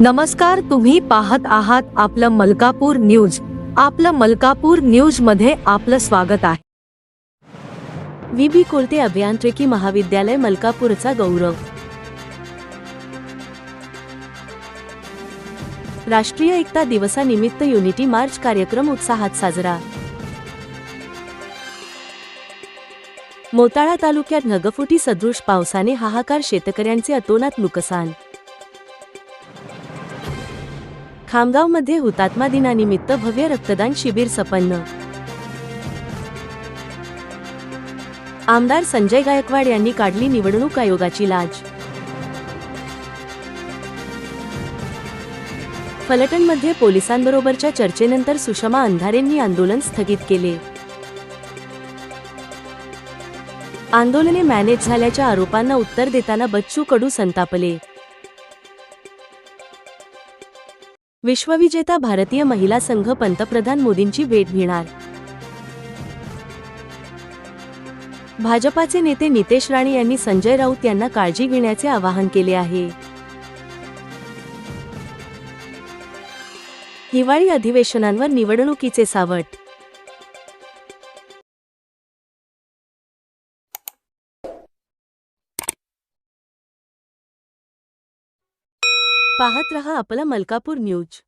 नमस्कार तुम्ही पाहत आहात आपलं मलकापूर न्यूज. आपलं मलकापूर न्यूजमध्ये आपलं स्वागत आहे. व्ही कोलते अभियांत्रिकी महाविद्यालय मलकापूरचा गौरव. राष्ट्रीय एकता दिवसानिमित्त युनिटी मार्च कार्यक्रम उत्साहात साजरा. मोताळा तालुक्यात ढगफुटी सदृश पावसाने हाहाकार शेतकऱ्यांचे अतोनात नुकसान खामगावमध्ये हुतात्मा दिनानिमित्त भव्य रक्तदान शिबिर संपन्न. आमदार संजय गायकवाड यांनी काढली निवडणूक आयोगाची लाज फलटणमध्ये पोलिसांबरोबरच्या चर्चेनंतर सुषमा अंधारेंनी आंदोलन स्थगित केले. आंदोलने मॅनेज झाल्याच्या आरोपांना उत्तर देताना बच्चू कडू संतापले. विश्वविजेता भारतीय महिला संघ पंतप्रधान मोदींची भेट घेणार. भाजपाचे नेते नितेश राणे यांनी संजय राऊत यांना काळजी घेण्याचे आवाहन केले आहे. हिवाळी अधिवेशनांवर निवडणुकीचे सावट पाहत रहा आपला मलकापूर न्यूज.